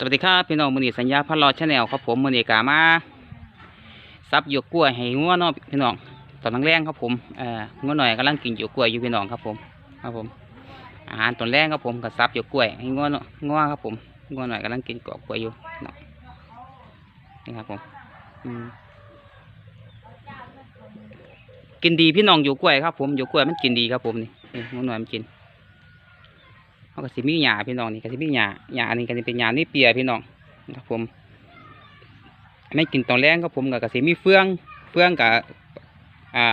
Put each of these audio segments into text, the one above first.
สวัสดีครับพี่น้องมือนีสัญญาพันรอชาแนลครับผมมือนีกามาซับหยวกกล้วยให้งัวเนาะพี่น้องตอนแรงครับผมเอ่องัวหน่อยกำลังกินหยวกกล้วยอยู่พี่น้องครับผมครับผม อาหารตอนแรกครับผมกับซับหยวกกล้วยให้งัวนงัวครับผมงัวหน่อยกำลังกินกอบกล้วยอยู่นี่ครับผมกินดีพี่น้องหยวกกล้วยครับผมหยวกกล้วยมันกินดีครับผมนี่นี่งัวหน่อยมันกิน เขาก็สิมีหญ้าพี่น้องนี่ก็สิมีหญ้าหญ้าอันนี้ก็สิเป็นหญ้านี่เปียพี่น้องครับผมไม่กินตอนแรงครับผมก็ก็สิมีเฟืองเฟืองกับอ่า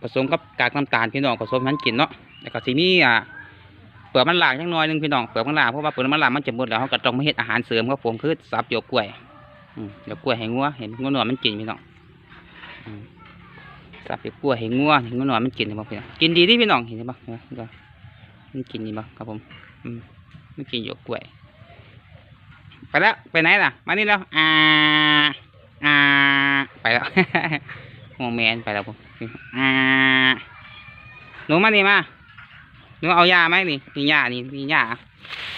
ผสมกับกากน้ำตาลพี่น้องผสมให้นกินเนาะแล้วก็สิมีอ่าเปลือกมันหลากจังน้อยนึงพี่น้องเปลือกมันหลากเพราะว่าเปลือกมันหลากมันจะหมดแล้วเขาก็ต้องมาเฮ็ดอาหารเสริมครับผมคือสับหยวกกล้วยหยวกกล้วยให้งัวเห็นงัวหนอนมันกินพี่น้องสับหยวกกล้วยให้งัวเห็นงัวหนอนมันกินเห็นบ่พี่น้องกินดีที่พี่น้องเห็นบ่เมันกินนี่บ่ครับผมอืมมันกินหยวกกล้วย ไปแล้วไปไหนล่ะ มานี่แล้วอ่าอ่าไปแล้วมองแมนไปแล้วผมอ่าหนูมานี่มาหนูเอายาไหมนี่มียานี่มียา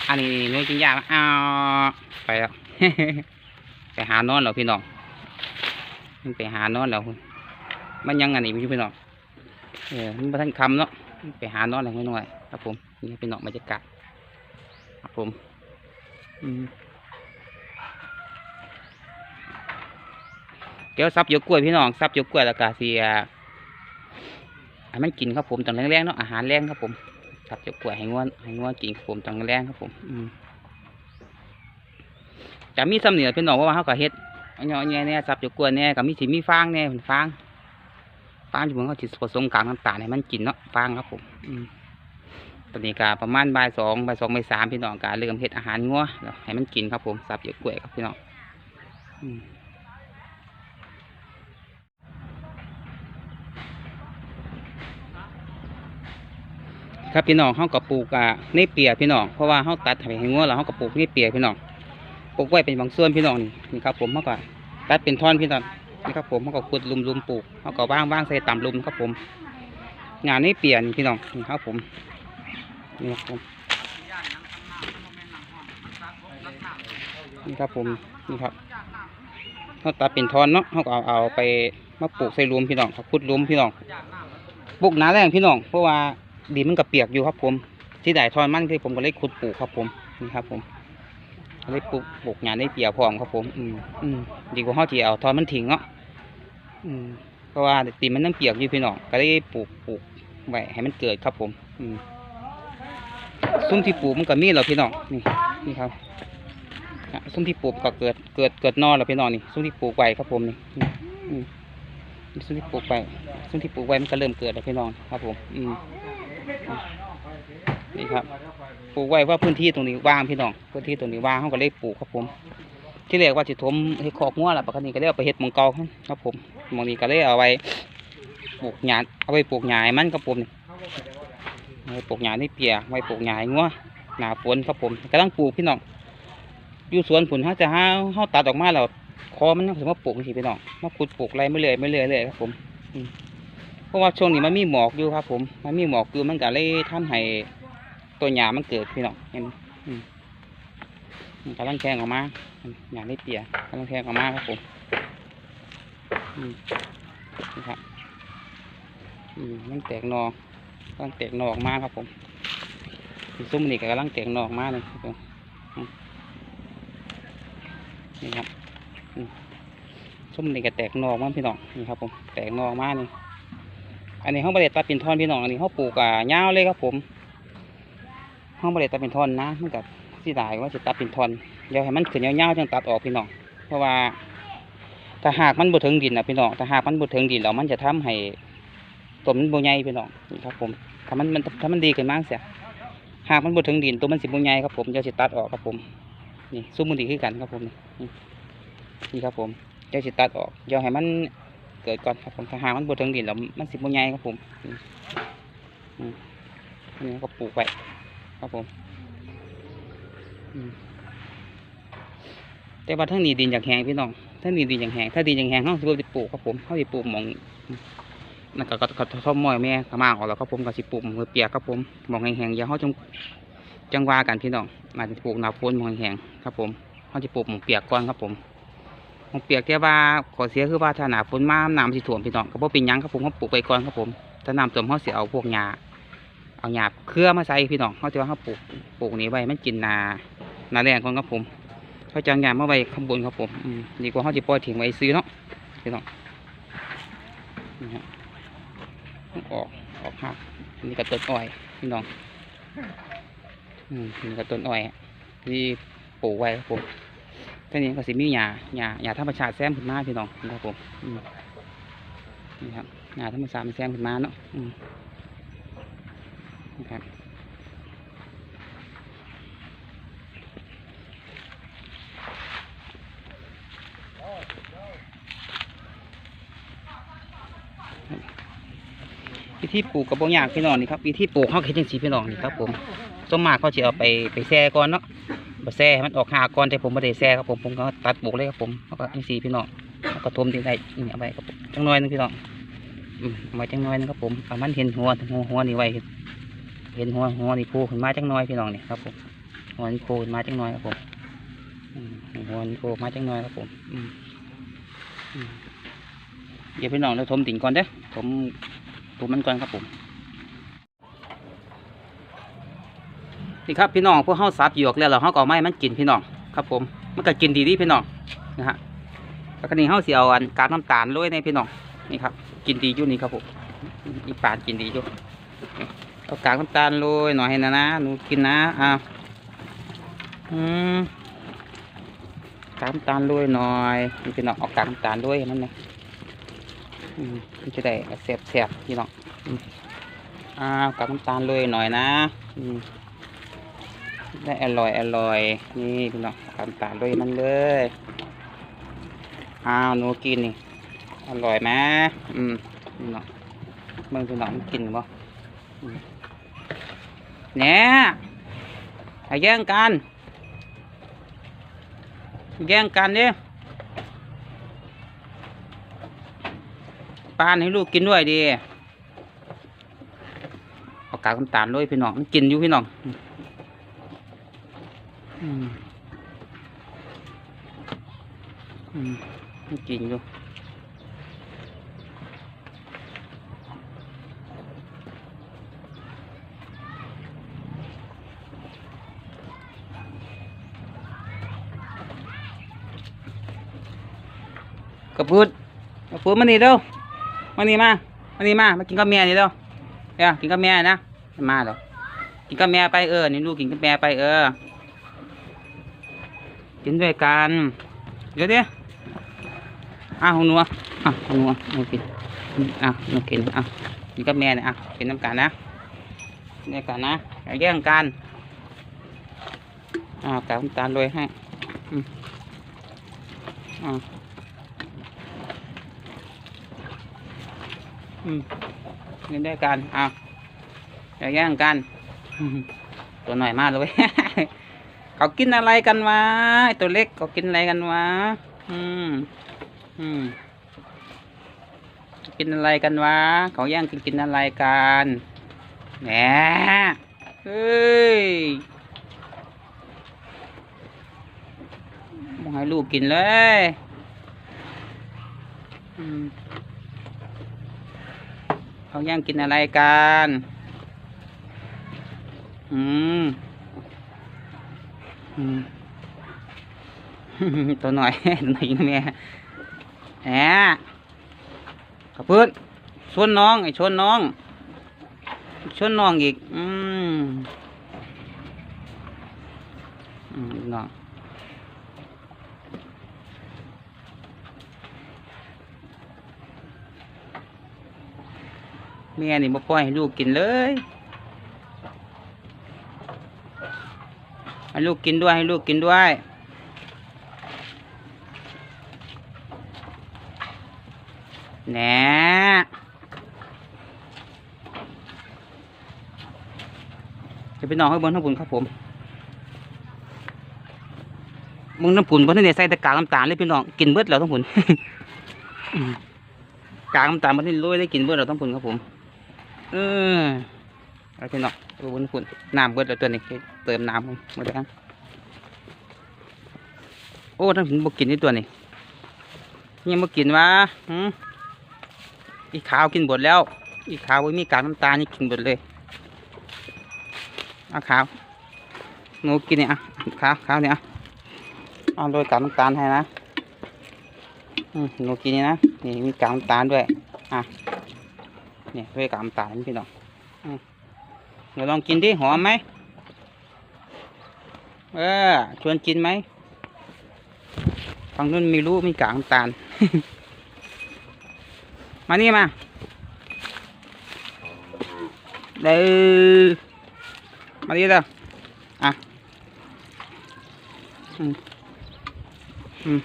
อันนี้หนูกินยาไหมเอาไปแล้วไปหานอนแล้วพี่น้องมันไปหานอนแล้วมันยังอันนี้อยู่พี่น้องเออมันบ่ทันคำเนาะไปหานอนอะไรไม่น้อย ครับผมนี่เป็นนอกบรรยากาศครับผมอืมเดี๋ยวซับยกกล้วยพี่น้องซับยกกล้วยแล้วก็เสียให้มันกินครับผมตอนแรงๆเนาะอาหารแรงครับผมซับยกกล้วยให้งวนให้งวนกินครับผมตอนแรงๆครับผมอืมจะมีซ้ำเหนือพี่น้องว่าเขาก็เฮ็ดอันนี้อันนี้เนี่ยซับยกกล้วยเนี่ยก็มีสิมีฟางเนี่ยเป็นฟางฟางอยู่บนเขาจิตผสมกลากน้ำตาลให้มันกินเนาะฟางครับผมอืม ตอนนี้กาประมาณบ่ายสองบ่ายสองบ่ายสามพี่น้องกาเริ่มเฮ็ดอาหารงัวแล้วให้มันกินครับผมสับเยอะกล้วยครับพี่น้องครับพี่น้องเขาก็ปลูกอะนี่เปียพี่น้องเพราะว่าเขาตัดให้งัวแล้วเขาก็ปลูกนี่เปียพี่น้องปลูกไว้เป็นบางส่วนพี่น้องนี่นี่ครับผมเขาก็ตัดเป็นท่อนพี่น้องนี่ครับผมเขาก็ขุดลุมลุมปลูกเขาก็ว่างว่างใส่ต่ำลุมครับผม งานนี้เปลี่ยนพี่น้องนี่ครับผม นี่ครับผมนี่ครับผมนี่ครับเขาตัดเป็นทอนเนาะเขาก็เอาเอาไปมาปลูกใส่รวมพี่น้องเขาขุดรวมพี่น้องปลูกหนาแรงพี่น้องเพราะว่าดินมันก็เปียกอยู่ครับผม ที่ได้ทอนมันคือผมก็เลยขุดปลูกครับผมนี่ครับผมก็เลยปลูกปลูกงานได้เปียกพร้อมครับผม อืมอืมดีกว่าเขาที่เอาทอนมันทิ้งเนาะอืมเพราะว่าตีนมันน้ำเปียกอยู่พี่น้องก็ได้ปลูกปลูกไว้ให้มันเกิดครับผม อืม ซุ้มที่ปลูกมันก็มีแล้วพี่น้องนี่นี่ครับซุ้มที่ปลูกก็เกิดเกิดเกิดนอนแล้วพี่น้องนี่ซุ้มที่ปลูกไว้ครับผมนี่นี่ซุ้มที่ปลูกไว้ซุ้มที่ปลูกไว้มันก็เริ่มเกิดแล้วพี่น้องครับผมอืมอะนี่ครับปลูกไว้ว่าพื้นที่ตรงนี้ว่างพี่น้องพื้นที่ตรงนี้ว่างเขาก็เลยปลูกครับผม ที่แรกว่าจะถมเฮ็ดคอกงัวแหละปกติก็ได้เอาไปเฮ็ดมองเก่าครับผมมองนี้ก็เลยเอาไว้ปลูกหญ้าเอาไว้ปลูกหญ้าให้มันครับผมนี่ ไว้ปลูกหญ้าในเปียไว้ปลูกหญ้าให้งัวหนาฝนครับผมกำลังปลูกพี่น้องอยู่สวนผุนเขาจะหาเขาตัดออกมาแล้วคอมันถึงมาปลูกสิพี่น้องมาขุดปลูกอะไรไม่เรื่อยไม่เรื่อยเลยครับผมเพราะว่าช่วงนี้มันมีหมอกอยู่ครับ ผมมันมีหมอกอยู่มันก็เลยทำให้ตัวหญ้ามันเกิดพี่น้องเห็นกำลังแทงออกมาอย่าได้เปียกำลังแทงออกมาครับผมนี่ครับมันแตกนอ กำลังแตกหนอออกมาครับผมซุ้มนี่ก็กำลังแตกหนอออกมาเลยครับผมนี่ครับอืมซุ้มนี่ก็แตกหนอออกมาพี่น้องนี่ครับผมแตกหนอออกมานี่อันนี้ห้องบริเวณตัดเป็นท่อนพี่น้องอันนี้เขาปลูกอะยาวเลยครับผมห้องบริเวณตัดเป็นท่อนนะมันกับที่ได้ว่าจะตัดเป็นท่อนเดี๋ยวให้มันขึ้นยาวๆจังตัดออกพี่น้องเพราะว่าถ้าหากมันบ่ถึงดินนะพี่น้องถ้าหากมันบ่ถึงดินแล้วมันจะทำให้ ต้นมันบ่ใหญ่พี่น้องนี่ครับผมถ้ามันมันถ้ามันดีขึ้นมากเสียหากมันบ่ถึงดินตัวมันสิบ่ใหญ่ครับผมเดี๋ยวสิตัดออกครับผมนี่ซุ้มมันดีขึ้นกันครับผมนี่ครับผมเดี๋ยวสิตัดออกเดี๋ยวให้มันเกิดก่อนครับผมถ้าหากมันบ่ถึงดินแล้วมันสิบ่ใหญ่ครับผมนี่อืมอันนี้ก็ปลูกไว้ครับผมแต่ว่าทั้งนี้ดินอย่างแห้งพี่น้องทั้งนี้ดินอย่างแห้งถ้าดินอย่างแห้งเขาสิบปลูกครับผมเขาสิปลูกหมอง นั่นก็ก็ก็ทอมมอยแม่ขมาออกแล้วครับผมก็สิปลูกมือเปียกครับผมหมองแห้งๆอย่าเขาจงจังว่ากันพี่น้องอาจจะปลูกหนาฝนหมองแห้งครับผมเขาจะปลูกหมอเปียกก่อนครับผมหมอเปียกแต่ว่าขอเสียคือว่าถ้าหนาฝนมาน้ำสิท่วมพี่น้องก็บ่เป็นยังครับผมเขาปลูกไปก่อนครับผมถ้าน้ำท่วมเขาเสียเอาพวกหญ้าเอาหญ้าเครือมาใส่พี่น้องเขาจะว่าเขาปลูกปลูกนี้ไว้มันกินนานาแรงก่อนครับผมเขาจะเอาหญ้ามาไว้ข้างบนครับผมดีกว่าเขาจะปล่อยทิ้งไว้ซื้อเนาะพี่น้องนี่ฮะ ออกออกหักอันนี่กับต้นอ้อยพี่น้องอืมนี่กับต้นอ้อยที่ปลูกไว้ครับผมท่านี้ก็สิมีหญ้าหญ้าหญ้าธรรมชาติแซมขึ้นมาพี่น้องนะครับผมนี่ครับหญ้าธรรมชาติมันแซมขึ้นมาเนาะอืมนี่ครับวิ ธีปลูกกระบอกยากพี่น้องนี่ครับวิธีปลูกเขาเห็นจังสีพี่น้องนี่ครับผมส่วนมากเขาจะเอาไปไปแช่ก่อนเนาะไปแช่ให้มันออกหาก่อนแต่ผมไม่ได้แช่ครับผมผมก็ตัดปลูกเลยครับผมแล้วก็อันสีพี่น้องแล้วก็ทมดินได้นี่เอาไว้ครับผมจังน้อยนึงพี่น้องอืมาจังน้อยนึงครับผมเอามันเห็นหัวหัวหัวนี่ไว้เห็นหัวหัวนี่โผล่ขึ้นมาจังน้อยพี่น้องนี่ครับผมหัวนี่โผล่ขึ้นมาจังน้อยครับผมหัวนี่โผล่มาจังน้อยครับผมอืมอืมเดี๋ยวพี่น้องเราทมดินก่อนเด้อผม ทมมันก่อนครับผมนี่ครับพี่น้องพวกเฮาสับหยวกแล้วเราเฮาก็เอาไม้มันกินพี่น้องครับผมมันก็กินดีดีพี่น้องนะฮะแล้วก็นี่เฮาสิเอาอันกากน้ำตาลโรยในพี่น้องนี่ครับ กินดีอยู่นี่ครับผมอีปานกินดีอยู่เอากากน้ำตาลโรยหน่อยให้นะนะหนูกินนะอ้าอืมกากน้ำตาลโรยหน่อยนี่พี่น้องเอากากน้ำตาลโรยให้มันนะอื มันจะได้แซ่บพี่น้องอ้าวกากน้ำตาลโรยหน่อยนะได้อร่อยอร่อยนี่พี่น้องทำตามด้วยมันเลยอ้าวหนูกินนี่อร่อยไหมอืมพี่น้องเบิ่งพี่น้องมันกินบ่เนี่ยแย่งกันแย่งกันดิ ปานให้ลูกกินด้วยดิเอากากน้ำตาลด้วยพี่น้องมันกินอยู่พี่น้องอืมอืมมันกินอยู่กระพุดกระพุดมานี่เร็ วมานี่มามานี่มามากินกับแม่นี่เร็วเดี๋ยวกินกับแม่นะมาเดี๋ยกินกับแม่ไปเออนี่ลูกกินกับแม่ไปเออ กินด้วยกันเดี๋ยวดิอ้าวของหนัวอะของหนัวหนูกินอะหนูกินอะกินกับแม่เนี่ยอะกินน้ำกันนะกินด้วยกันนะแย่งกันอ่ากากน้ำตาลโรยให้อืมอ่ อืมกินด้วยกันอะอย่าแย่งกันอืมตัวหน่อยมากเลยเขากินอะไรกันวะไอตัวเล็กเขากินอะไรกันวะอืมอืมกินอะไรกันวะเขาแย่งกินกินอะไรกันแหมเฮ้ยมองให้ลูกกินเลยอืม เขาแย่งกินอะไรกัน อืม อืม ตัวหน่อย ตัวหน่อยนะแม่แหมกระเพื่อนชวนน้อง ไอ้ชวนน้อง ชวนน้องอีก อืม อืมน้อง แม่นี่บ่ปล่อยให้ลูกกินเลยให้ลูกกินด้วยให้ลูกกินด้วยแหนจะไปนอนให้บนทั้งปุ่นครับผมมึงน้ำปุ่นบนนี่ใส่ต่กากน้ำตาลเลยพี่น้องกินเบิดแล้วทั้งปุ่นกากน้ำตาลบนนี่โรยได้กินเบิดแล้วทั้งปุ่นครับผม เออเอาพี่น้องเอาบนน้ำปุ่นน้ำเบิดแล้วตัวนี้เติมน้ำมดแล้วโอ้ทั้งถึงบกินนี่ตัวนี่ยังบกินวะหืมอีขาวกินหมดแล้ว อีขาวไม่มีกากน้ำตาลนี่กินหมดเลยเอาขาวหนูกินเนี่ยอะขาวขาวเนี่ยอะเอาโรยกากน้ำตาลให้นะอืมหนูกินนี่นะนี่มีกากน้ำตาลด้วยอะ นี่โรยกากน้ำตาลนี่พี่น้องเดี๋ยวลองกินดิหอมไหมเออชวนกินไหมฝั่งนู้นม่รู้มีกากน้ำตาล มานี่มาเด้อมาดิเด้ออะอืมอืม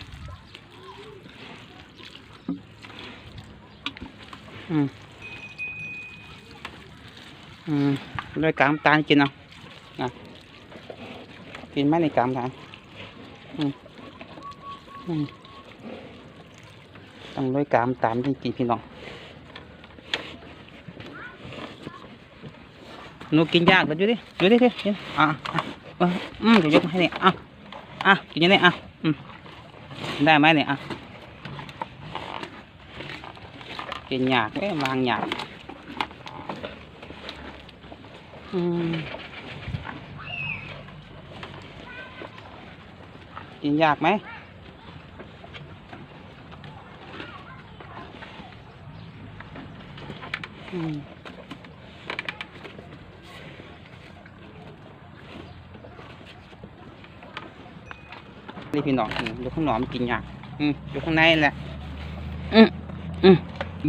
อืม อืมด้วยกากน้ำตาลกินเอาอะกินไหมในกากน้ำตาลอืมอืมต้องด้วยกากน้ำตาลจริงๆพี่น้องนูกินยากเลยดูดิดูดิดิดิอะอะอืมเดี๋ยวยกมาให้เนี่ยอะอะกินย่างนี้อะอืมได้ไหมเนี่ยอะกินยากเอ้ยวางยากอืม กินยากไหมอืมนี่พี่น้องอืมอยู่ข้างนอกมันกินยากอืมอยู่ข้างในแหละ อืมอืม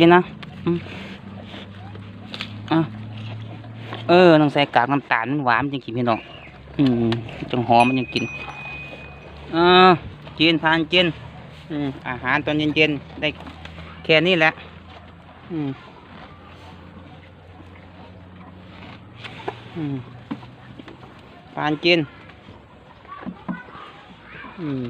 กินนะ อืมอะ เออต้องใส่กากน้ำตาลหวานจริงๆพี่น้องอืมจังหอมมันยังกินเออกินทานกินอืมอาหารตอนเย็นๆได้แค่นี้แหละ อืมอืมทานกินอืม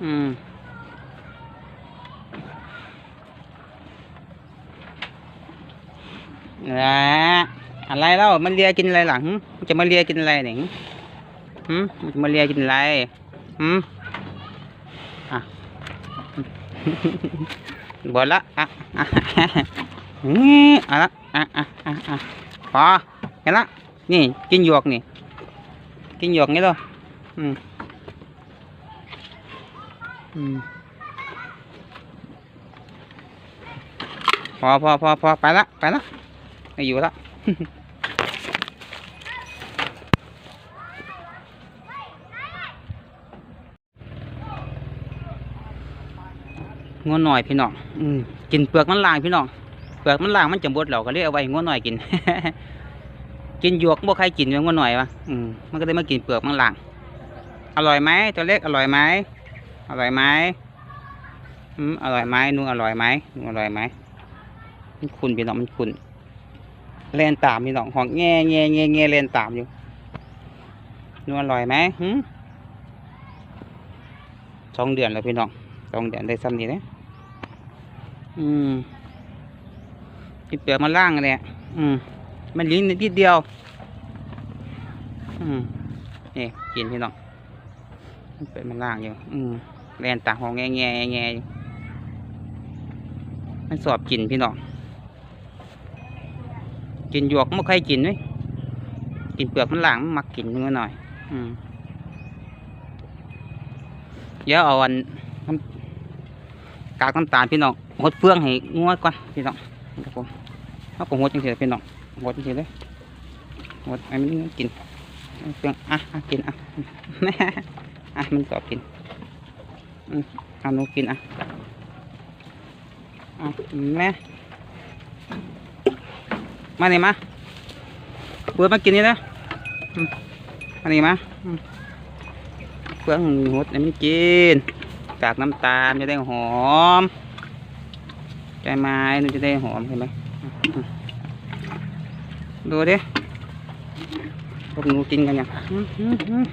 อืม นะอะไรเล่ามันเลียกินอะไรหลังมันจะมาเลียกินอะไรเนี่ยหืมมันจะมาเลียกินอะไรหืมอะบอดละอะอะอืมอะละอะอะอะอะพอเห็นละนี่กินหยวกนี่กินหยวกงี้ตัวอืมอืมพอพอพอพอไปละไปละ ไม่อยู่ละงัวหน่อยพี่น้องอืมกินเปลือกมันล่างพี่น้อง เปลือกมันล่างมันจะบดเหล่าก็เลยเอาไว้ให้งัวหน่อยกิน กินหยวกบ่ใครกินแม่งงัวหน่อยวะอืมมันก็เลยมากินเปลือกมันล่าง อร่อยไหมตัวเล็กอร่อยไหม อร่อยไหมอืมอร่อยไหมนุ่งอร่อยไหมนุ่งอร่อยไหมมันคุณพี่น้องมันคุณ เล่นตามพี่น้องห้องแง่แง่แง่แง่เล่นตามอยู่นุ่งอร่อยไหมสองเดือนแล้วพี่น้องสองเดือนได้ซ้ำนี่นะอืมกินเปลือกมันล่างเนี่ยอืมมันลิ้นนิดเดียว อืมนี่กินพี่น้องมันเป็นมันล่างอยู่ อืมแลนตาหองแง่แง่แง่มันสอบกินพี่น้อง กินหยวกไม่ใครกินเลยกินเปลือกมันหล่างมักกินเนื้อหน่อยอืมเดี๋ยวเอาอันกากน้ำตาลพี่น้องหดเฟืองให้งวดก่อนพี่น้องครับผมเขาก็หดจังซี่พี่น้องหดจริงๆเลยหดไอ้มันกินเพียงอะอะกินอะแม่อะมันสอบกินอืมเอาหนูกินอะอะแม่ มานี่มาเปิดมากินนี่นะมานี่มาเพื่องหดไอ้มันกินจากน้ำตาลจะได้หอมใจไม้มันจะได้หอมใช่ไหมดูดิพวกหนูกินกันยังอืมอืมอืม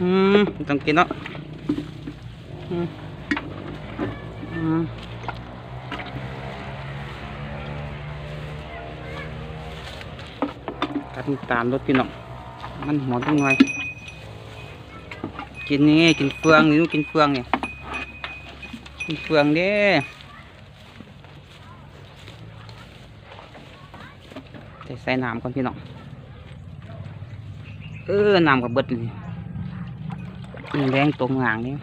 อืมต้องกินเนาะอืมอืม ตัดน้ำตาลรสพี่น้องมันหอมจังหนกินนี่กินเฟืองนี่ลูกินเฟืองเนี่ยกินเฟืองเด้ใส่ใส่น้ำก่อนพี่น้องเออน้ำกับเบิดนี่แรงตรงหางนี่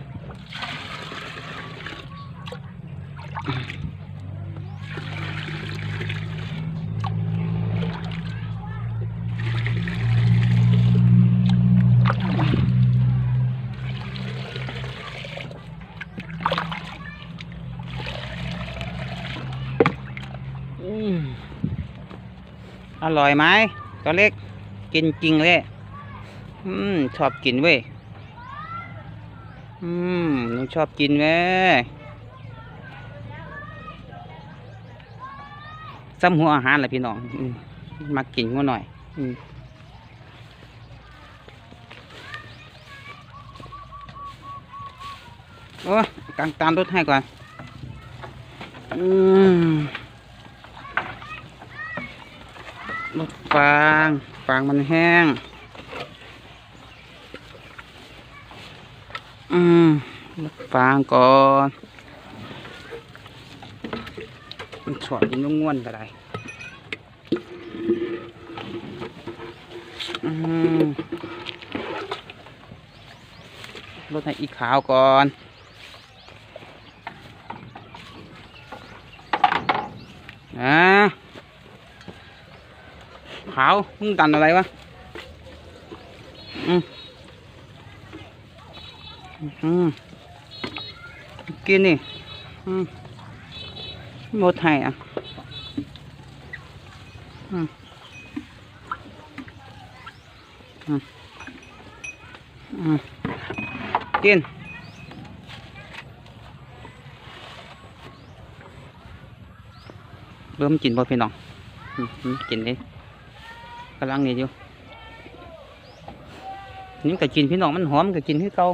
อร่อยไหมตัวเล็กกินจริงเลยอืมชอบกินเว้ยอืมหนูชอบกินเว้ยซ้ำหัวอาหารแหละพี่น้องอืมากินหัวหน่อยอืมโอ้กางตามรถให้ก่อน อืม รถฟาง ฟางมันแห้ง อืมรถฟางก่อน มันฉอดยินง่วนๆก็ได้อืมรถให้อีกขาวก่อนอ่าาวมึงดันอะไรวะอืมอืมกินนี่อืมหมดให้อะอืมอืมอืมกินเริ่มกินบ่พี่น้องกินเลย กำลังนี่อยู่นี่ก็กินพี่น้องมันหอมก็กินคือเก่า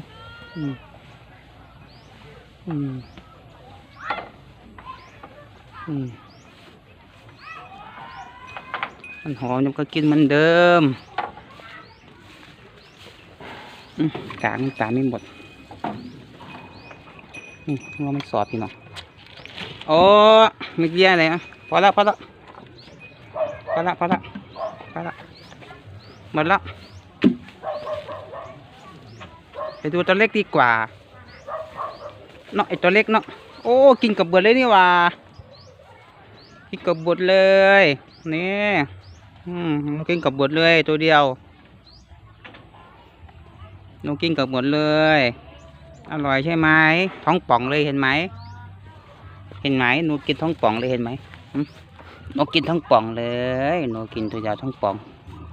อืมอืมอืมมันหอมยังก็กินเหมันเดิมอืมกางไม่หมดอืมว่ามันสอบพี่น้องโอ้ไม่เยี่ยอะไรอะพอละพอละพอละพอละ พอละหมดละไปดูตัวเล็กดีกว่าเนาะไอตัวเล็กเนาะโอ้กินกับบดเลยนี่ว่ากินกับบดเลยนี่อืมกินกับบดเลยตัวเดียวหนูกินกับหมดเลย อร่อยใช่ไหมท้องป่องเลยเห็นไหมเห็นไหมหนูกินท้องป่องเลยเห็นไหม นูกินทั้งป่องเลยนูกินตัวเดียวทั้งป่อง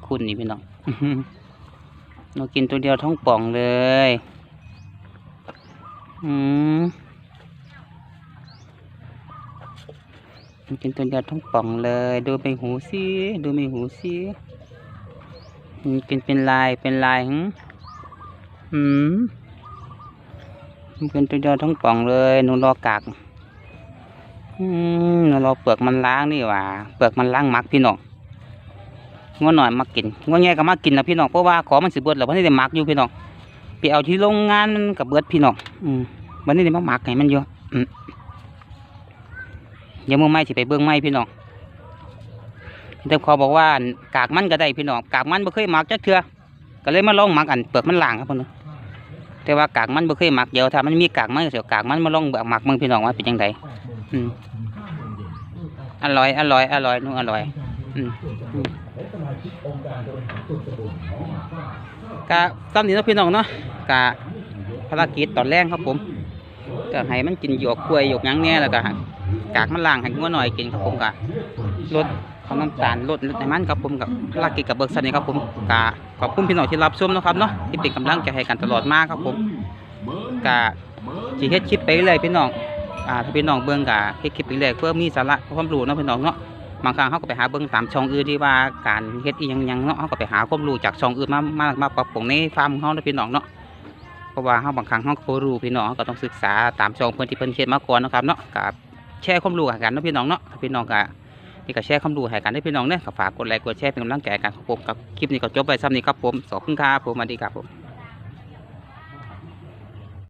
คุณนี่พี่น้องนูกินตัวเดียวทั้งป่องเลย อืมหนูกินตัวเดียวทั้งป่องเลย ดูเป็นหูสิดูเป็นหูสิหนูกินเป็นลายเป็นลายหึอืมหนูกินตัวเดียวทั้งป่องเลยนูรอกาก เราเปลือกมันล้างนี่ว่าเปลือกมันล้างมักพี่น้องงัวหน่อยมากินงัวแง่ก็มากินนะพี่น้องเพราะว่าของมันสิเบิดแล้ววันนี้ได้มักอยู่พี่น้องไปเอาที่โรงงานมันกับเบิดพี่น้องอืมวันนี้ได้มามักให้มันอยู่อืมเดี๋ยวมือไม้สิไปเบิ้งไม้พี่น้องแต่เขาบอกว่ากากมันก็ได้พี่น้องกากมันบ่เคยมักจักเทื่อก็เลยมาลองมักอันเปลือกมันล้างครับพี่น้องแต่ว่ากากมันบ่เคยมักเดี๋ยวถ้ามันมีกากมันก็เสียวกากมันมาลองหมักมึงพี่น้องว่าเป็นยังไง อืมอร่อย อร่อย อร่อยนุ่อร่อย อืมกะตามนี้นะพี่น้องเนาะกะภารกิจตอนแรกครับผมก็ให้มันกินหยวกกล้วยหยวกยังแน่แล้วก็กากมันล่างให้งัวหน่อยกินครับผมกะลดของน้ำตาลลดลดในมันครับผมกับภารกิจกับเบิกสันนี่ครับผมกะขอบคุณพี่น้องที่รับชมนะครับเนาะที่เป็นกำลังใจให้กันตลอดมากครับผมกะจีเฮ็ดคลิปไปเรื่อยพี่น้อง อ่าถ้าพี่น้องเบิ่งกะเฮ็ดคลิปไปเรื่อยเพื่อมีสาระความรู้เนาะพี่น้องเนาะบางครั้งเขาก็ไปหาเบิ่งตามช่องอื่นที่ว่าการเฮ็ดอีหยังยังเนาะเขาก็ไปหาความรู้จากช่องอื่นมามามาปรับปรุงในฟาร์มของเขาเนาะพี่น้องเนาะเพราะว่าเขาบางครั้งเขาก็บ่รู้พี่น้องก็ต้องศึกษาตามช่องเพิ่นที่เพิ่นเฮ็ดมาก่อนนะครับเนาะกับแชร์ความรู้กันเนาะพี่น้องเนาะถ้าพี่น้องก็นี่ก็แชร์คำดูให้กันได้พี่น้องเด้อก็ฝากกดไลค์กดแชร์เป็นกำลังใจกันครับผมกับคลิปนี้ก็จบไปซ้ำนี้ครับผมขอบคุณครับผมสวัสดีครับผม